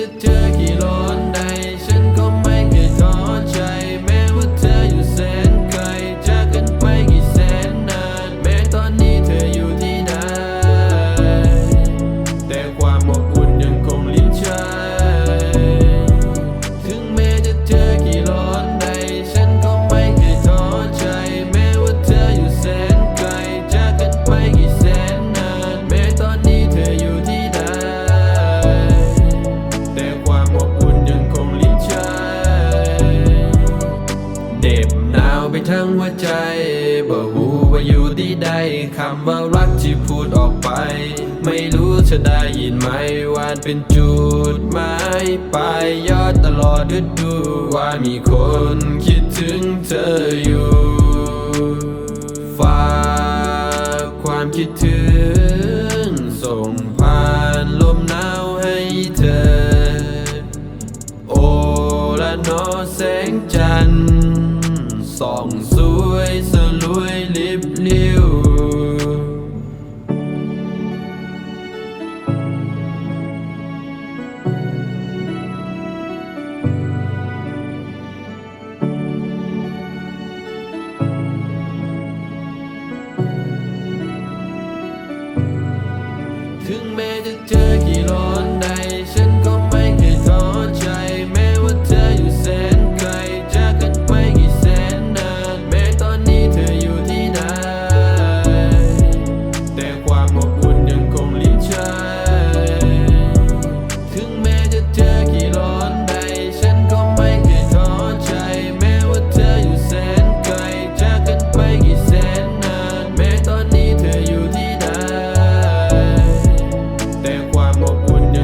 จะเจอกี่ร้อน เหน็บหนาวไปทั้งหัวใจบ่หูว่าอยู่ที่ใดคำว่ารักที่พูดออกไป ไม่รู้จะได้ยินไหมวานเป็นจุดหมายปลายยอดตลอดฤดูว่ามีคนคิดถึงเธออยู่ฝากความคิดถึง ส่งผ่านลมหนาวให้เธอ โอละนอแสงจันทร์ ส่องสวยสลวยลิบลิ้ว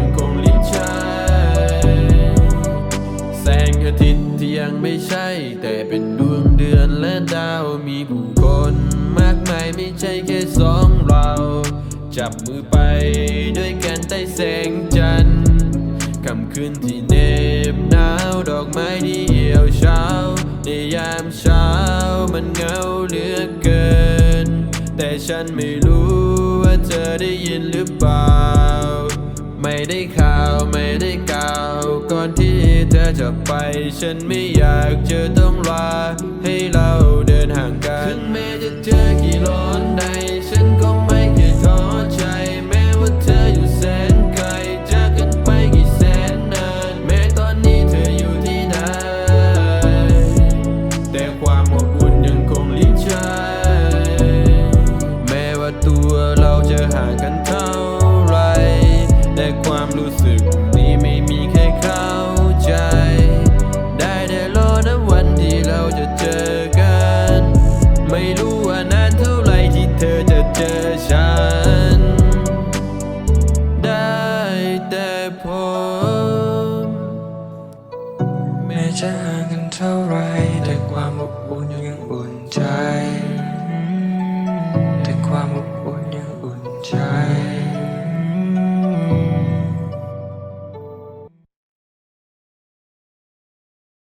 งคงลิ้นชัยแสงอาทิตย์ที่ยังไม่ใช่ แต่เป็นดวงเดือนและดาวมีผู้คนมากมายไม่ใช่แค่สองเรา จับมือไปด้วยกันใต้แสงจันทร์ คืนที่เหน็บหนาวดอกไม้ที่เหี่ยวเช้า ในยามเช้ามันเหงาเหลือเกิน แต่ฉันไม่รู้ว่าเธอได้ยินหรือเปล่า ไม่ได้ข่าวไม่ได้กล่าว ก่อนที่เธอจะไป ฉันไม่อยากเจอต้องลาให้เรา แ